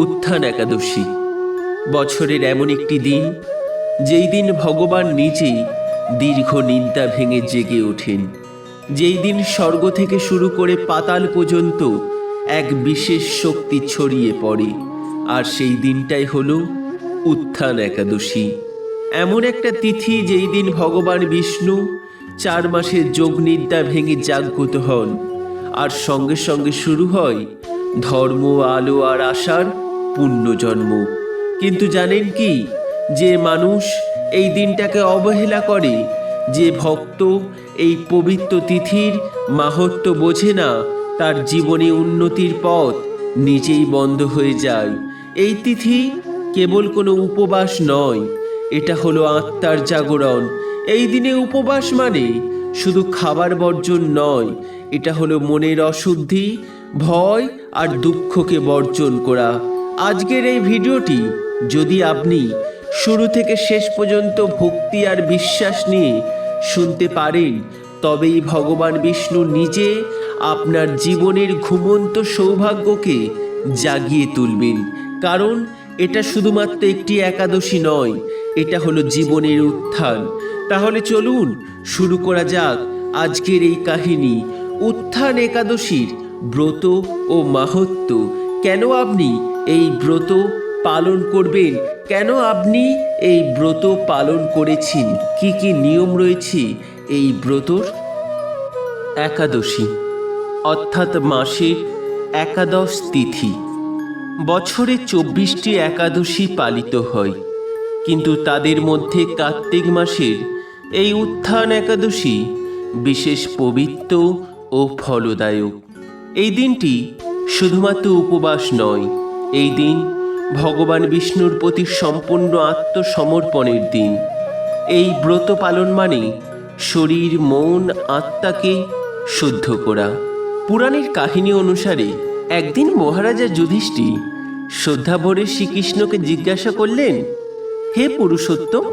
উত্থান একাদশী। বছরের এমন একটি দিন, যেই দিন ভগবান নিজেই দীর্ঘ নিদ্রা ভেঙে জেগে ওঠেন। যেই দিন স্বর্গ থেকে শুরু করে পাতাল পর্যন্ত এক বিশেষ শক্তি ছড়িয়ে পড়ে, আর সেই দিনটাই হলো উত্থান একাদশী। এমন একটা তিথি যেই দিন ভগবান বিষ্ণু চার মাসের যোগ নিদ্রা ভেঙে জাগ্রত হন, আর সঙ্গে সঙ্গে শুরু হয় ধর্ম, আলো আর আশার পুণ্যজন্ম কিন্তু জানেন কি? যে মানুষ এই দিনটাকে অবহেলা করে, যে ভক্ত এই পবিত্র তিথির মাহাত্ম বোঝে না, তার জীবনে উন্নতির পথ নিজেই বন্ধ হয়ে যায়। এই তিথি কেবল কোনো উপবাস নয়, এটা হলো আত্মার জাগরণ। এই দিনে উপবাস মানে শুধু খাবার বর্জন নয়, এটা হলো মনের অশুদ্ধি, ভয় আর দুঃখকে বর্জন করা। আজকের এই ভিডিওটি যদি আপনি শুরু থেকে শেষ পর্যন্ত ভক্তি আর বিশ্বাস নিয়ে শুনতে পারেন, তবেই ভগবান বিষ্ণু নিজে আপনার জীবনের ঘুমন্ত সৌভাগ্যকে জাগিয়ে তুলবেন। কারণ এটা শুধুমাত্র একটি একাদশী নয়, এটা হলো জীবনের উত্থান। তাহলে চলুন শুরু করা যাক আজকের এই কাহিনী। উত্থান একাদশীর ব্রত ও মাহাত্ম কেন আপনি এই ব্রত পালন করবেন। কেন আপনি এই ব্রত পালন করেছেন? কি কি নিয়ম রয়েছে এই ব্রতর? একাদশী, অর্থাৎ মাসের একাদশ তিথি। বছরে চব্বিশটি একাদশী পালিত হয়। কিন্তু তাদের মধ্যে কার্তিক মাসের এই উত্থান একাদশী বিশেষ পবিত্র ও ফলদায়ক। এই দিনটি শুধুমাত্র উপবাস নয় এই দিন ভগবান বিষ্ণুর প্রতি সম্পূর্ণ আত্মসমর্পণের দিন। এই ব্রত পালন মানে শরীর, মন, আত্মাকে শুদ্ধ করা। পুরাণের কাহিনী অনুসারে একদিন মহারাজা যুধিষ্ঠি শ্রদ্ধাভরে শ্রীকৃষ্ণকে জিজ্ঞাসা করলেন, হে পুরুষোত্তম,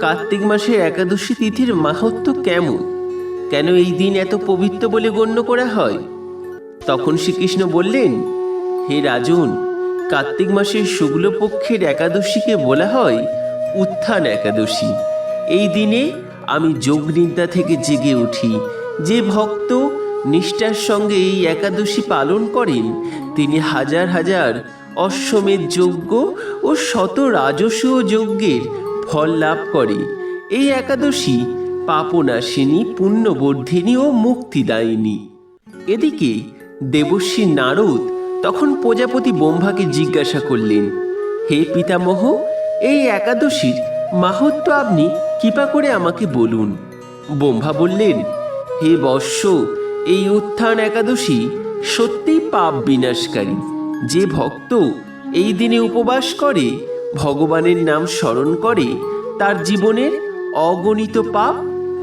কার্তিক মাসের একাদশী তিথির মাহাত্ম কেমন? কেন এই দিন এত পবিত্র বলে গণ্য করা হয়? তখন শ্রীকৃষ্ণ বললেন, হে রাজন কার্তিক মাসের শুক্লপক্ষের একাদশীকে বলা হয় উত্থান একাদশী। এই দিনে আমি যোগ নিদ্রা থেকে জেগে উঠি। যে ভক্ত নিষ্ঠার সঙ্গে এই একাদশী পালন করেন, তিনি হাজার হাজার অশ্বমেধ যজ্ঞ ও শত রাজস্ব যজ্ঞের ফল লাভ করে। এই একাদশী পাপনাশিনী, পুণ্যবর্ধিনী ও মুক্তিদায়িনী। এদিকে দেবশ্রী নারদ তখন প্রজাপতি ব্রহ্মাকে জিজ্ঞাসা করলেন, হে পিতামহ, এই একাদশীর মাহাত্ম আপনি কৃপা করে আমাকে বলুন। ব্রহ্মা বললেন, হে বৎস, এই উত্থান একাদশী সত্যিই পাপ বিনাশকারী। যে ভক্ত এই দিনে উপবাস করে, ভগবানের নাম স্মরণ করে, তার জীবনের অগণিত পাপ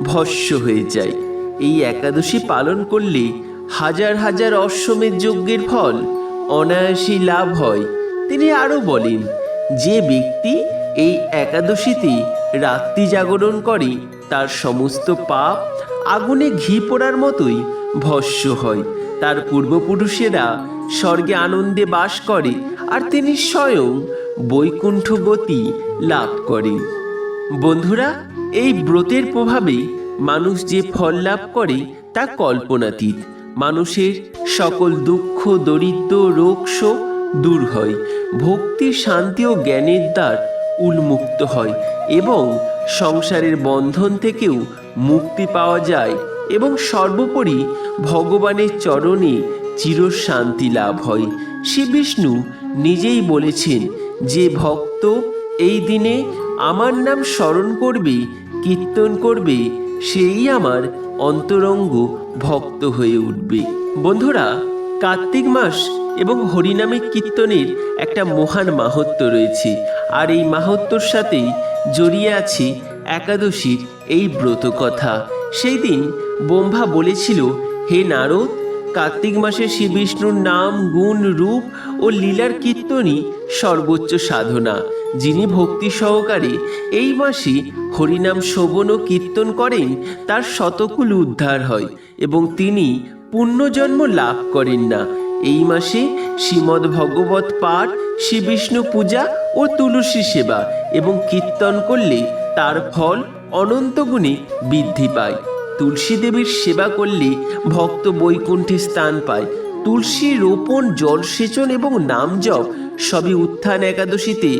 ভস্য হয়ে যায়। এই একাদশী পালন করলে হাজার হাজার অশ্বমের যজ্ঞের ফল অনায়াসী লাভ হয়। তিনি আরও বলেন, যে ব্যক্তি এই একাদশীতে রাত্রি জাগরণ করে, তার সমস্ত পাপ আগুনে ঘি পোড়ার মতোই ভস্য হয়। তার পূর্বপুরুষেরা স্বর্গে আনন্দে বাস করে আর তিনি স্বয়ং বৈকুণ্ঠ গতি লাভ করেন। বন্ধুরা, এই ব্রতের প্রভাবে মানুষ যে ফল লাভ করে তা কল্পনাতীত। মানুষের সকল দুঃখ, দরিদ্র, রোগ, শোক দূর হয়। ভক্তি, শান্তি ও জ্ঞানের দ্বার উন্মুক্ত হয় এবং সংসারের বন্ধন থেকেও মুক্তি পাওয়া যায় এবং সর্বোপরি ভগবানের চরণে চিরশান্তি লাভ হয়। শ্রী বিষ্ণু নিজেই বলেছেন যে, ভক্ত, এই দিনে আমার নাম স্মরণ করবে, কীর্তন করবে সেই আমার অন্তরঙ্গ ভক্ত হয়ে উঠবে। বন্ধুরা, কার্তিক মাস এবং হরিনামে কীর্তনের একটা মহান মাহাত্ম রয়েছে। আর এই মাহাত্মর সাথেই জড়িয়ে আছে একাদশীর এই ব্রত কথা সেই দিন বোম্ভা বলেছিল, হে নারদ কার্তিক মাসে শ্রী বিষ্ণুর নাম, গুণ, রূপ ও লীলার কীর্তনই সর্বোচ্চ সাধনা। যিনি ভক্তি সহকারে এই মাসে হরিনাম শোভন ও কীর্তন করেন, তার শতকুল উদ্ধার হয় এবং তিনি পুণ্যজন্ম লাভ করেন না। এই মাসে শ্রীমদ্ ভগবত পাঠ শ্রী বিষ্ণু পূজা ও তুলসী সেবা এবং কীর্তন করলে তার ফল অনন্ত গুণে বৃদ্ধি পায়। তুলসী দেবীর সেবা করলে ভক্ত বৈকুণ্ঠে স্থান পায়। তুলসী রোপণ, জলসেচন এবং নাম জপ সবই উত্থান একাদশীতে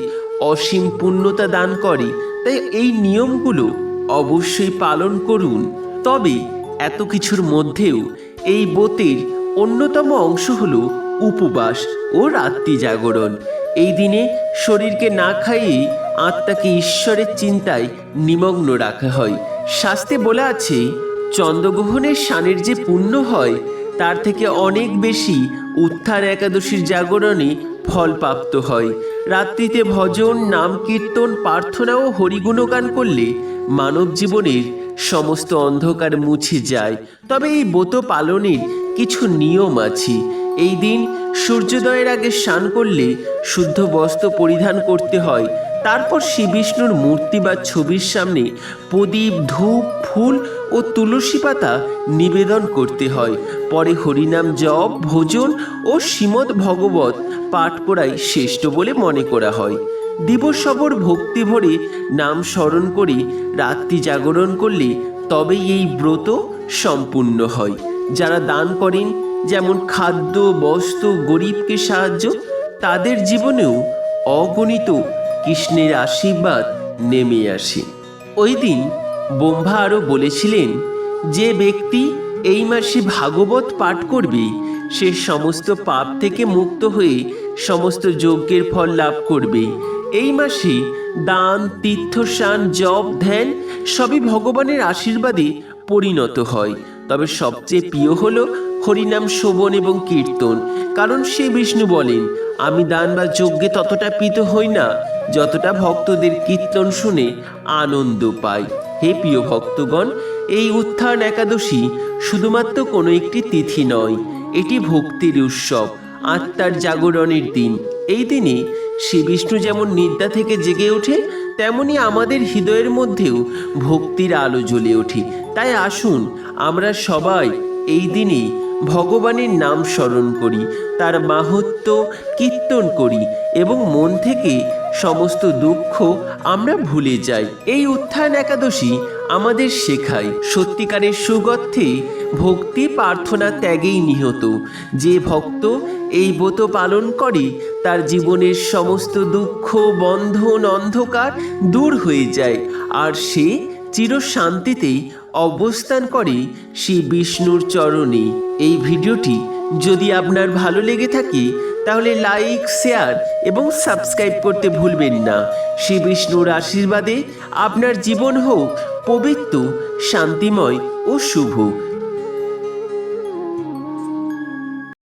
অসীম পুণ্যতা দান করে। তাই এই নিয়মগুলো অবশ্যই পালন করুন। তবে এত কিছুর মধ্যেও এই ব্রতের অন্যতম অংশ হল উপবাস ও রাত্রি জাগরণ। এই দিনে শরীরকে না খাইয়ে আত্মাকে ঈশ্বরের চিন্তায় নিমগ্ন রাখা হয়। শাস্তে বলা আছে চন্দ্রগ্রহণের শানের যে পুণ্য হয়, তার থেকে অনেক বেশি উত্থান একাদশীর জাগরণে ফল প্রাপ্ত হয়। রাত্রিতে ভজন, নাম কীর্তন প্রার্থনা ও হরিগুণগান করলে মানব জীবনের সমস্ত অন্ধকার মুছে যায়। তবে এই ব্রত পালনের কিছু নিয়ম আছে। এই দিন সূর্যোদয়ের আগে স্নান করলে শুদ্ধ বস্ত্র পরিধান করতে হয়। তারপর শ্রী বিষ্ণুর মূর্তি বা ছবির সামনে প্রদীপ, ধূপ, ফুল ও তুলসী পাতা নিবেদন করতে হয়। পরে হরিনাম জপ, ভোজন ও শ্রীমদ্ ভগবত পাঠ করাই শ্রেষ্ঠ বলে মনে করা হয়। দিবসবর ভক্তি ভরে নাম স্মরণ করে রাত্রি জাগরণ করলে তবেই এই ব্রত সম্পূর্ণ হয়। যারা দান করেন, যেমন খাদ্য বস্ত্র গরিবকে সাহায্য, তাদের জীবনেও অগণিত কৃষ্ণের আশীর্বাদ নেমে আসে। ওই দিন ব্রহ্মা আরও বলেছিলেন যে ব্যক্তি এই মাসে ভাগবত পাঠ করবে, সে সমস্ত পাপ থেকে মুক্ত হয়ে সমস্ত যজ্ঞের ফল লাভ করবে। এই মাসে দান, তীর্থস্নান, জপ, ধ্যান সবই ভগবানের আশীর্বাদে পরিণত হয়। তবে সবচেয়ে প্রিয় হলো হরিনাম শোভন এবং কীর্তন। কারণ সে বিষ্ণু বলেন, আমি দান বা যজ্ঞে ততটা প্রীত হই না। যতটা ভক্তদের কীর্তন শুনে আনন্দ পাই হে প্রিয় ভক্তগণ, এই উত্থান একাদশী শুধুমাত্র কোনো একটি তিথি নয়, এটি ভক্তির উৎসব, আত্মার জাগরণের দিন। এই দিনে শ্রী বিষ্ণু যেমন নিদ্রা থেকে জেগে ওঠে, তেমনি আমাদের হৃদয়ের মধ্যেও ভক্তির আলো জ্বলে ওঠে। তাই আসুন, আমরা সবাই এই দিনে ভগবানের নাম স্মরণ করি, তার মাহাত্ম কীর্তন করি এবং মন থেকে সমস্ত দুঃখ আমরা ভুলে যাই। এই উত্থান একাদশী আমাদের শেখায়। সত্যিকারের সুগর্থে ভক্তি প্রার্থনা ত্যাগেই নিহত। যে ভক্ত এই ব্রত পালন করে, তার জীবনের সমস্ত দুঃখ, বন্ধন, অন্ধকার দূর হয়ে যায়। আর সে চির শান্তিতেই অবস্থান করে শ্রী বিষ্ণুর চরণে। এই ভিডিওটি যদি আপনার ভালো লেগে থাকে তাহলে লাইক শেয়ার এবং সাবস্ক্রাইব করতে ভুলবেন না। শ্রী বিষ্ণুর আশীর্বাদে আপনার জীবন হোক পবিত্র, শান্তিময় ও শুভ।